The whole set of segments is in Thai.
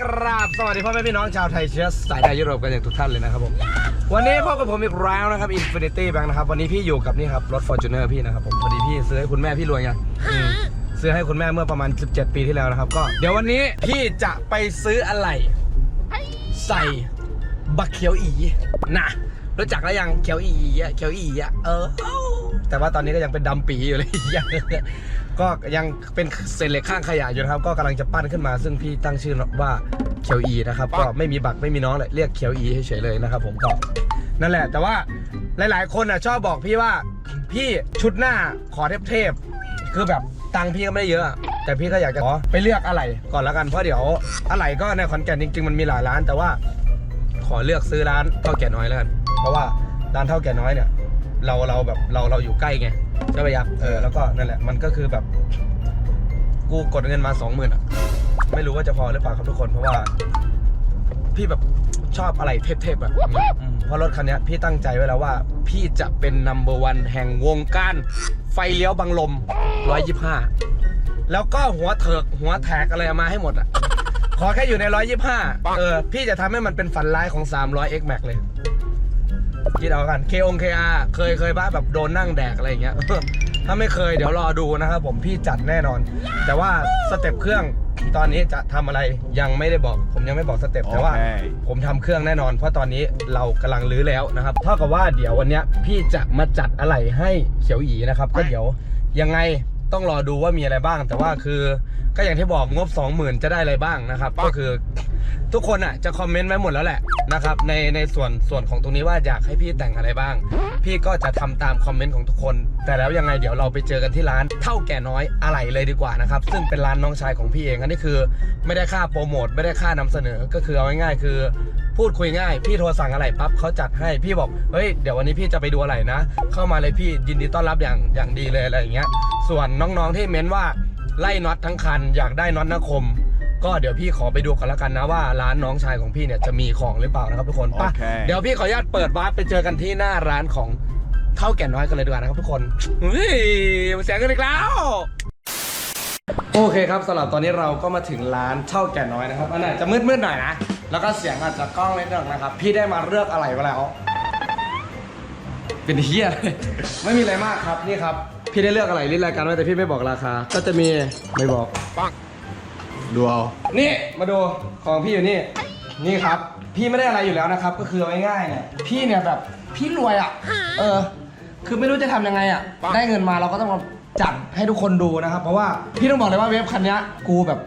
กราบสวัสดีพ่อแม่พี่น้องชาวไทยเชื้อสายไทยยุโรปกันอย่างทุกท่านเลยนะครับผม วันนี้พบกับผมอีกแล้วนะครับ Infinity Bank นะครับ วันนี้พี่อยู่กับนี่ครับรถ Fortuner พี่นะครับผมพอดีพี่ซื้อให้คุณแม่พี่รวยไงอืมซื้อให้คุณแม่เมื่อประมาณ 17 ปีที่แล้วนะครับ ก็เดี๋ยววันนี้พี่จะไปซื้ออะไร ใส่บักเขียวอีนะรู้จักแล้วยังเขียวอีอะเขียวอีอะเออ แต่ว่าตอนนี้ก็ยังเป็นดำปีอยู่เลย ก็ยังเป็นเศษเหล็กข้างขยะอยู่นะครับ ก็กำลังจะปั้นขึ้นมา ซึ่งพี่ตั้งชื่อว่าเขียวอีนะครับ ก็ไม่มีบักไม่มีน้องเลยเรียกเขียวอีเฉยๆเลยนะครับ ผมก็นั่นแหละ แต่ว่าหลายๆ คนอะชอบบอกพี่ว่าพี่ชุดหน้าขอเทพๆคือแบบตังค์พี่ก็ไม่ได้เยอะอะแต่พี่ก็อยากจะขอไปเลือกอะไรก่อนแล้วกันเพราะเดี๋ยวอะไรก็ในขอนแก่นจริง ๆ มันมีหลายร้าน แต่ว่าขอเลือกซื้อร้านเท่าแก่น้อยแล้วกันเพราะว่าร้านเท่าแก่น้อยเนี่ย เราเราแบบเราเราอยู่ใกล้ไง ใช่ไหมยักษ์เออแล้วก็นั่นแหละมันก็คือแบบ กูกดเงินมาสองหมื่นอะ ไม่รู้ว่าจะพอหรือเปล่าครับทุกคนเพราะว่า พี่แบบชอบอะไรเทพๆอะอืมเพราะรถคันเนี้ยพี่ตั้งใจไว้แล้วว่า พี่จะเป็นนัมเบอร์วันแห่งวงการไฟเลี้ยวบังลม125แล้วก็หัวเถิกหัวแทกอะไรเอามาให้หมดอะ ขอแค่อยู่ใน 125 เออ พี่จะทำให้มันเป็นฝันร้ายของ 300 X Max เลย คิดเอากัน K อง KR เคยเคยบ้าแบบโดนนั่งแดกอะไรอย่างเงี้ย ถ้าไม่เคยเดี๋ยวรอดูนะครับผมพี่จัดแน่นอน แต่ว่าสเต็ปเครื่องตอนนี้จะทำอะไรยังไม่ได้บอก ผมยังไม่บอกสเต็ปแต่ว่า โอเค ผมทำเครื่องแน่นอน เพราะตอนนี้เรากำลังรื้อแล้วนะครับเท่ากับว่าเดี๋ยววันเนี้ยพี่จะมาจัดอะไรให้เขียวหยีนะครับ ก็เดี๋ยวยังไงต้องรอดูว่ามีอะไรบ้าง แต่ว่าคือก็อย่างที่บอกงบ 20,000 จะได้อะไรบ้างนะครับ ก็คือ ทุกคนอะจะคอมเมนต์ไว้หมดแล้วแหละนะครับในในส่วนส่วนของตรงนี้ว่าอยากให้พี่แต่งอะไรบ้าง พี่ก็จะทำตามคอมเมนต์ของทุกคน แต่แล้วยังไงเดี๋ยวเราไปเจอกันที่ร้านเท่าแก่น้อยอะไรเลยดีกว่านะครับซึ่งเป็นร้านน้องชายของพี่เองอันนี้คือ ไม่ได้ค่าโปรโมทไม่ได้ค่านำเสนอก็คือเอาง่ายๆคือ พูดคุยง่าย พี่โทรสั่งอะไรปั๊บเขาจัดให้พี่บอกเฮ้ยเดี๋ยววันนี้พี่จะไปดูอะไรนะ เข้ามาเลยพี่ยินดีต้อนรับอย่างอย่างดีเลยอะไรอย่างเงี้ยส่วนน้องๆที่เม้นว่าไล่น็อตทั้งคัน อยากได้น็อตนาคม ก็เดี๋ยวพี่ขอไปดูกันแล้วกันนะว่าร้านน้องชายของพี่เนี่ยจะมีของหรือเปล่านะครับทุกคนป่ะโอเค เดี๋ยวพี่ขออนุญาตเปิดวาร์ปไปเจอกันที่หน้าร้านของเท่าแก่น้อยกันเลยดีกว่านะครับทุกคนเฮ้ยเสียงกันอีกแล้ว โอเคครับสำหรับตอนนี้เราก็มาถึงร้านเท่าแก่น้อยนะครับอันไหนจะมืดๆหน่อยนะ แล้วก็เสียงอาจจะกล้องนิดนึงนะครับ พี่ได้มาเลือกอะไรมาแล้ว เป็นเฮียเลยไม่มีอะไรมากครับนี่ครับ พี่ได้เลือกอะไรลิสต์รายการไว้แต่พี่ไม่บอกราคา ก็จะมีไม่บอก ดูเอา นี่มาดูของพี่อยู่นี่ นี่ครับ พี่ไม่ได้อะไรอยู่แล้วนะครับ ก็คือเอาง่ายๆเนี่ย พี่เนี่ยแบบพี่รวยอะ เออ คือไม่รู้จะทำยังไงอะ ได้เงินมาเราก็ต้องมาจัดให้ทุกคนดูนะครับ เพราะว่าพี่ต้องบอกเลยว่าเวฟคันเนี้ยกูแบบ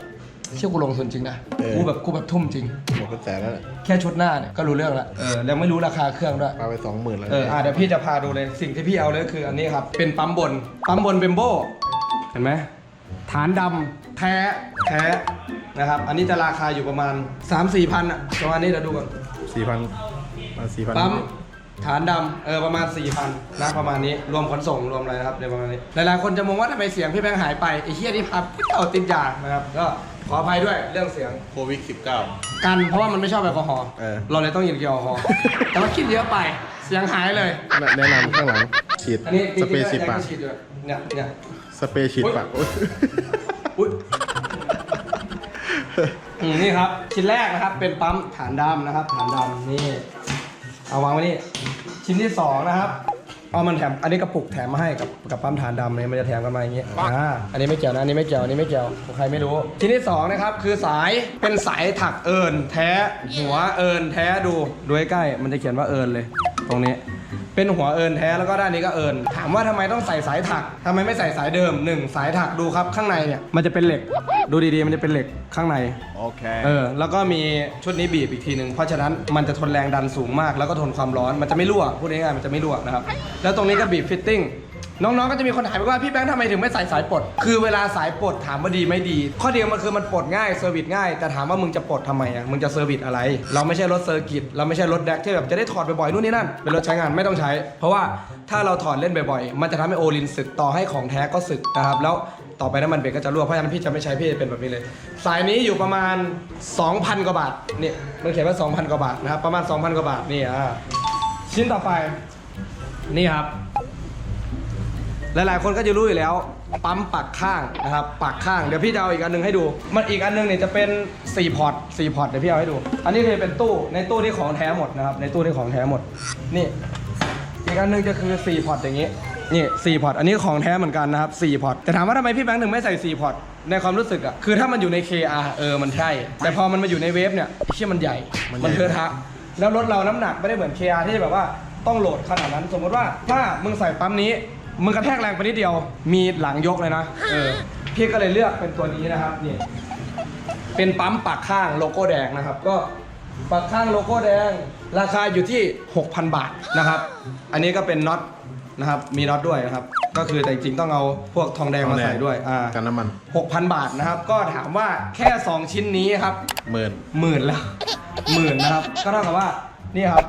เชื่อกูลงทุนจริงนะ เออ กูแบบกูแบบทุ่มจริง หมดกระแสแล้วแหละแค่ชุดหน้าเนี่ยก็รู้เรื่องแล้วเออแล้วไม่รู้ราคาเครื่องด้วย ปาไปสองหมื่นแล้วเอออะเดี๋ยวพี่จะพาดูเลยสิ่งที่พี่เอาเลยคืออันนี้ครับ เป็นปั๊มบน ปั๊มบนเบมโบเห็นไหมฐานดำแท้ แท้นะครับ อันนี้จะราคาอยู่ประมาณ 3 4พันอะประมาณนี้เดี๋ยวดูก่อนสี่พันมาสี่พันปั๊มฐานดำเออประมาณ4,000นะประมาณนี้รวมขนส่งรวมอะไรนะครับเดี๋ยวประมาณนี้หลายๆคนจะมองว่าทำไมเสียงพี่แบงค์หายไปไอ้เฮียนี่พับเอาติดยานะครับก็ขออภัยด้วยเรื่องเสียงโควิดสิบเก้ากันเพราะว่ามันไม่ชอบแอลกอฮอล์เออ เราเลยต้องหยิบแอลกอฮอล์แต่ว่าคิดเยอะไปเสียงหายเลย แนะนำข้างหลังฉีดอันนี้จสริงๆเปรย์ฉีดก็ปากฉีดอยู่เนี่ยเนี่ยสเปรย์ฉีดปากโอ๊ย อุ๊ย อืมนี่ครับชิ้นแรกนะครับ เป็นปั๊มฐานดำนะครับ ฐานดำนี่ เอาวางไว้นี่ชิ้นที่สองนะครับเอามันแถมอันนี้กระปุกแถมมาให้กับกับปั๊มฐานดำเนี่ยมันจะแถมกันมาอย่างงี้อ่าอันนี้ไม่เกี่ยวนะอันนี้ไม่เกี่ยวอันนี้ไม่เกี่ยวของใครไม่รู้ชิ้นที่สองนะครับคือสายเป็นสายถักเอิญแท้หัวเอิญแท้ดูดูใกล้ๆมันจะเขียนว่าเอิญเลย ตรงนี้เป็นหัวเอิญแท้แล้วก็ด้านนี้ก็เอิญถามว่าทำไมต้องใส่สายถักทำไมไม่ใส่สายเดิมหนึ่งสายถักดูครับข้างในเนี่ยมันจะเป็นเหล็ก ดูดีๆ มันจะเป็นเหล็กข้างใน โอเค เออ แล้วก็มีชุดนี้บีบอีกทีหนึ่งเพราะฉะนั้นมันจะทนแรงดันสูงมาก แล้วก็ทนความร้อน มันจะไม่รั่ว พูดง่ายๆ มันจะไม่รั่วนะครับ แล้วตรงนี้ก็บีบฟิตติ้ง น้องๆ ก็จะมีคนถามว่าพี่แบงค์ทำไมถึงไม่ใส่สายปลด คือเวลาสายปลดถามว่าดีไม่ดี ข้อเดียวมันคือมันปลดง่ายเซอร์วิสง่าย แต่ถามว่ามึงจะปลดทำไมอะ มึงจะเซอร์วิสอะไร เราไม่ใช่รถเซอร์กิต เราไม่ใช่รถแดกที่แบบจะได้ถอดบ่อยๆ นู่นนี่นั่น เป็นรถใช้งานไม่ต้องใช้ เพราะว่าถ้าเราถอดเล่นบ่อยๆ มันจะทำให้โอลินสึกต่อให้ของแท้ก็สึกนะครับ แล้ว ต่อไปน้ำมันเบรกก็จะรั่วเพราะฉะนั้นพี่จะไม่ใช้พี่จะเป็นแบบนี้เลย สายนี้อยู่ประมาณ 2,000 กว่าบาทนี่มันเขียนว่า 2,000 กว่าบาทนะครับประมาณ 2,000 กว่าบาทนี่อะชิ้นต่อไปนี่ครับ หลายๆ คนก็จะรู้อยู่แล้ว ปั๊มปักข้างนะครับปักข้างเดี๋ยวพี่จะเอาอีกอันหนึงให้ดู มันอีกอันหนึงเนี่ยจะเป็น4พอร์ต4พอร์ตเดี๋ยวพี่เอาให้ดู อันนี้คือเป็นตู้ในตู้ที่ของแท้หมดนะครับในตู้ที่ของแท้หมดนี่อีกอันหนึงจะคือ4พอร์ตอย่างนี้ นี่4พอร์ตอันนี้ของแท้เหมือนกันนะครับ4พอร์ตแต่ถามว่าทำไมพี่แบงค์ถึงไม่ใส่4พอร์ตในความรู้สึกอะคือถ้ามันอยู่ใน KR เออมันใช่ แต่พอมันมาอยู่ในเวฟเนี่ยเชี่ยมันใหญ่มันเทอะทะแล้วรถเราน้ำหนักไม่ได้เหมือน KR ที่แบบว่าต้องโหลดขนาดนั้น สมมติว่าถ้ามึงใส่ปั๊มนี้ มึงกระแทกแรงไปนิดเดียว มีหลังยกเลยนะเออพี่ก็เลยเลือกเป็นตัวนี้นะครับนี่เป็นปั๊มปักข้างโลโก้แดงนะครับ ก็ปักข้างโลโก้แดง ราคาอยู่ที่ 6,000 บาทนะครับ อันนี้ก็เป็นน็อต นะครับมีน็อตด้วยนะครับ ก็คือแต่จริงๆต้องเอาพวกทองแดงมาใส่ด้วยอ่ากันน้ำมัน6,000 บาทนะครับ ก็ถามว่าแค่ 2 ชิ้นนี้ครับหมื่นหมื่นแล้วหมื่นนะครับ ก็เท่ากับว่านี่ครับ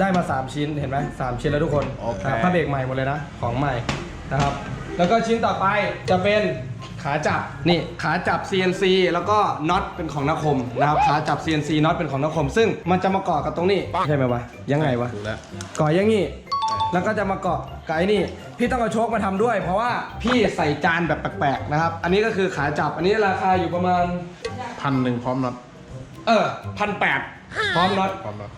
ได้มา 3 ชิ้นเห็นไหมสามชิ้นแล้วทุกคนโอเคอะผ้าเบรกใหม่หมดเลยนะของใหม่นะครับ แล้วก็ชิ้นต่อไปจะเป็นขาจับนี่ขาจับ CNC แล้วก็น็อตเป็นของนคมนะครับขาจับ CNC น็อตเป็นของนคม ซึ่งมันจะมาเกาะกับตรงนี้ใช่ไหมวะยังไงวะ ถูกแล้วเกาะอยังงี้ แล้วก็จะมาเกาะไกด์นี่ พี่ต้องเอาโชคมาทำด้วย เพราะว่าพี่ใส่จานแบบแปลกๆนะครับ อันนี้ก็คือขาจับ อันนี้ราคาอยู่ประมาณ พันหนึ่งพร้อมน็อตเออพันแปดพร้อมน็อต พร้อมน็อต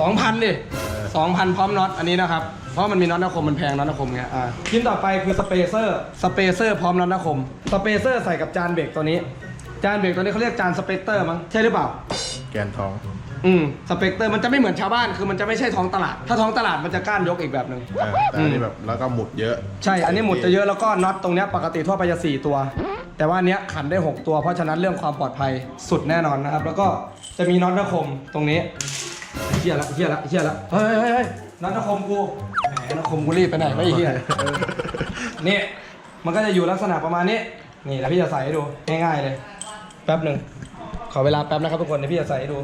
สองพันดิเออสองพันพร้อมน็อตอันนี้นะครับ เพราะมันมีน็อตนาคมมันแพงน็อตนาคมไงอ่าชิ้นต่อไปคือสเปเซอร์ สเปเซอร์พร้อมน็อตนาคม สเปเซอร์ใส่กับจานเบรกตัวนี้ จานเบรกตัวนี้เขาเรียกจานสเปกเตอร์มั้งใช่หรือเปล่า แกนทอง อืมสเปกเตอร์มันจะไม่เหมือนชาวบ้านคือมันจะไม่ใช่ท้องตลาด ถ้าท้องตลาดมันจะก้านยกอีกแบบหนึ่งอ่าแต่อันนี้แบบแล้วก็หมุดเยอะ ใช่ อันนี้หมุดจะเยอะแล้วก็น็อตตรงเนี้ยปกติทั่วไปจะ4ตัว แต่ว่าอันเนี้ยขันได้ 6 ตัว เพราะฉะนั้นเรื่องความปลอดภัยสุดแน่นอนนะครับ แล้วก็จะมีน็อตนาคมตรงนี้เฮียละเฮียละเฮียละเฮ้ยเฮ้ยเฮ้ยน็อตนาคมกูแหมนาคมกูรีบไปไหนไม่เฮียเออนี่มันก็จะอยู่ลักษณะประมาณนี้ นี่แล้วพี่จะใส่ให้ดูง่ายๆเลย แป๊บหนึ่งข อเวลาแป๊บนะครับทุกคนเดี๋ยวพี่จะใส่ให้ดู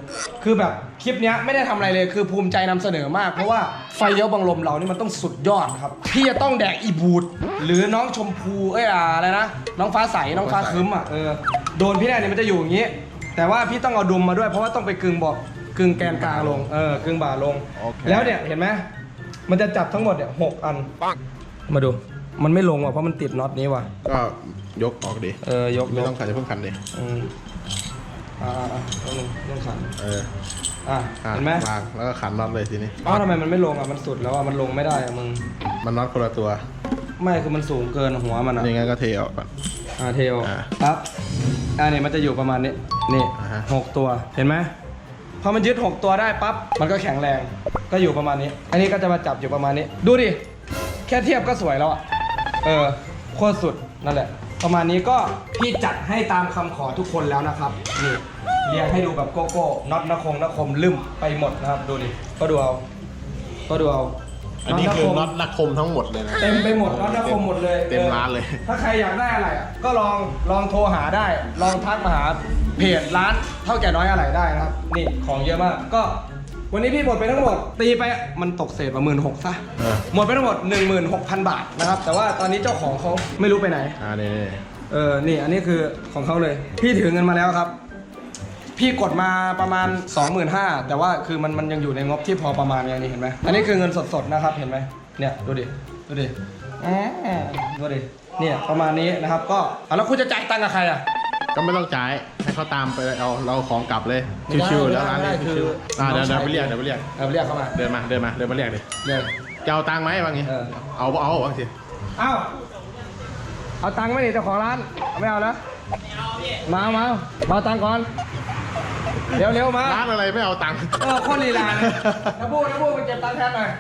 คือแบบคลิปเนี้ยไม่ได้ทำอะไรเลยคือภูมิใจนำเสนอมาก เพราะว่าไฟเลี้ยวบังลมเรานี่มันต้องสุดยอดครับพี่จะต้องแดกอีบูดหรือน้องชมพูเอ้ยอะอะไรนะน้องฟ้าใสน้องฟ้าคึ้มอะเออโดนพี่แน่เนี่ยมันจะอยู่อย่างนี้ แต่ว่าพี่ต้องเอาดุมมาด้วย เพราะว่าต้องไปกึงบอกกึงแกนกลางลงเออกึงบ่าลง โอเค แล้วเนี่ยเห็นไหมมันจะจับทั้งหมดเนี่ยหกอันมาดู มันไม่ลงว่ะเพราะมันติดน็อตนี้ว่ะก็ยกออกดิเออยกไม่ยกต้องขันจะเพิ่งขันดิอืม อ่าอ่าอ่าต้องลงต้องขันเอออะอะเห็นไหมวางแล้วก็ขันน็อตเลยทีนี้ เอ้าทำไมมันไม่ลงอะมันสุดแล้วอะมันลงไม่ได้อะมึงมันน็อตคนละตัวไม่คือมันสูงเกินหัวมันอะนี่งั้นก็เทออกก่อน อ่าเทลอ่าปั๊บอ่าเนี่ยมันจะอยู่ประมาณนี้นี่อ่าฮะ หกตัวเห็นไหมพอมันยึดหกตัวได้ปั๊บมันก็แข็งแรงก็อยู่ประมาณนี้ อันนี้ก็จะมาจับอยู่ประมาณนี้ ดูดิแค่เทียบก็สวยแล้วอะเออโคตรสุดนั่นแหละ ประมาณนี้ก็พี่จัดให้ตามคำขอทุกคนแล้วนะครับนี่เรียงให้ดูแบบโกโก้น็อตนคงนคมลืมไปหมดนะครับดูดิก็ดูเอาก็ดูเอาอันนี้คือน็อตคมนักคมทั้งหมดเลยนะเต็มไปหมดน็อตนคมหมดเลยเต็มออร้านเลย ถ้าใครอยากได้อะไรอะก็ลองลองโทรหาได้ ลองทักมาหาเพจร้านเท่าแก่น้อยอะไรได้นะครับ นี่ของเยอะมากก็ วันนี้พี่หมดไปทั้งหมด ตีไปมันตกเศษมาหมื่นหกซะเออหมดไปทั้งหมด 16,000 บาทนะครับ แต่ว่าตอนนี้เจ้าของเขาไม่รู้ไปไหน อ่านี่นี่เออ นี่ อันนี้คือของเขาเลย พี่ถือเงินมาแล้วครับ พี่กดมาประมาณ 25,000แต่ว่าคือมันมันยังอยู่ในงบที่พอประมาณอย่างนี้เห็นไหมอันนี้คือเงินสดๆนะครับ เห็นไหมเนี่ยดูดิ ดูดิอืมดูดิ เนี่ยประมาณนี้นะครับ ก็อะแล้วคุณจะจ่ายตังค์กับใครอะ ก็ไม่ต้องจ่ายให้เขาตามไปเอาเราของกลับเลยไม่ได้ชิวๆไม่ได้แล้วร้านนี้ไม่ได้ชิวคือๆอ่าเดี๋ยวน้เดี๋อยงชายวไปเรียกเดี๋ยวไปเรียกเอาเรียกเข้ามาเดินมาเดินมาเดินมาเรียกดิเดี๋ยวจะเอาตังค์ไหมบางทีเออ เอาเอาบางทีเอ้าเอาตังค์ไหมนี่เจ้าของร้านเอาไม่เอานะมาเอามาเอามาเอาตังค์ก่อนเร็วเร็วๆมาร้านอะไรไม่เอาตังค์ เออโคนลีลาเลยนะพูดนะพูดไปเก็บตังค์แทนหน่อย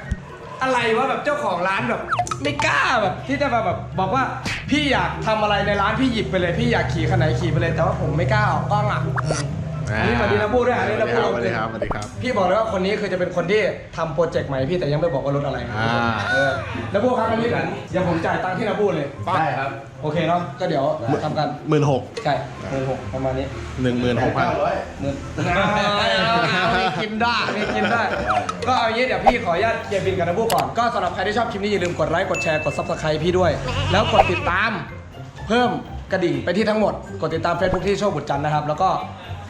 อะไรวะแบบเจ้าของร้านแบบ ไม่กล้าแบบที่จะมาแบบบอกว่าพี่อยากทำอะไรในร้านพี่หยิบไปเลย พี่อยากขี่คันไหนขี่ไปเลยแต่ว่าผมไม่กล้าออกกล้องอะอันนี้สวัสดีนะพูดด้วยอันนี้นะพูดสวัสดีครับสวัสดีครับ พี่บอกเลยว่าคนนี้คือจะเป็นคนที่ทำโปรเจกต์ใหม่พี่แต่ยังไม่บอกว่ารถอะไรอ่า เออแล้วพวกครับอันนี้กันเดี๋ยวผมจ่ายตังค์ที่นาบูเลยได้ครับ โอเคเนาะก็เดี๋ยวทำกันหมื่นหกใช่หมื่นหกประมาณนี้หนึ่งหมื่นหกพันเงินมี กินได้มีกินได้ ก็เอาอย่างนี้เดี๋ยวพี่ขออนุญาตเคลียร์บินกับน้ำบูก่อน ก็สำหรับใครที่ชอบคลิปนี้อย่าลืมกดไลค์ กดแชร์ กด subscribe พี่ด้วย แล้วกดติดตาม เพิ่มกระดิ่งไปที่ทั้งหมด กดติดตาม Facebook ที่โชคบุตรจันทร์นะครับ แล้วก็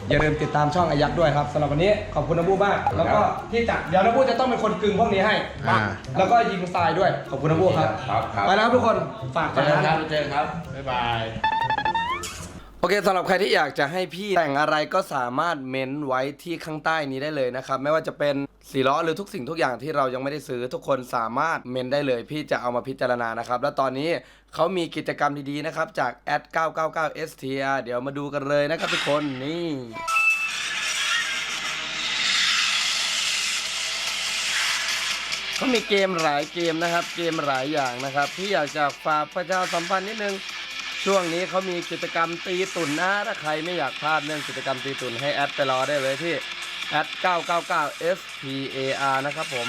อย่าลืมติดตามช่องอายักษ์ด้วยครับสำหรับวันนี้ขอบคุณนบูมาก แล้วก็ที่จัดเดี๋ยวนบูจะต้องเป็นคนกึงพวกนี้ให้ อ่า แล้วก็ยิงทรายด้วย ขอบคุณนบูครับ ครับครับ ไปแล้วครับทุกคน ฝากเจกันอกันคนะรับ เจอกันครับ บ๊ายบาย โอเคสำหรับใครที่อยากจะให้พี่แต่งอะไรก็สามารถเม้นไว้ที่ข้างใต้นี้ได้เลยนะครับ ไม่ว่าจะเป็นสีล้อหรือทุกสิ่งทุกอย่างที่เรายังไม่ได้ซื้อทุกคนสามารถเม้นได้เลย พี่จะเอามาพิจารณานะครับ แล้วตอนนี้เขามีกิจกรรมดีๆนะครับจาก @999 str เดี๋ยวมาดูกันเลยนะครับทุกคนนี่เขามีเกมหลายเกมนะครับ เกมหลายอย่างนะครับที่อยากจะฝากประชาสัมพันธ์นิดนึง ช่วงนี้เขามีกิจกรรมตีตุ่นนะ ถ้าใครไม่อยากพลาดเรื่องกิจกรรมตีตุ่นให้แอดไปรอได้เลยที่แอด999 F P A R นะครับผม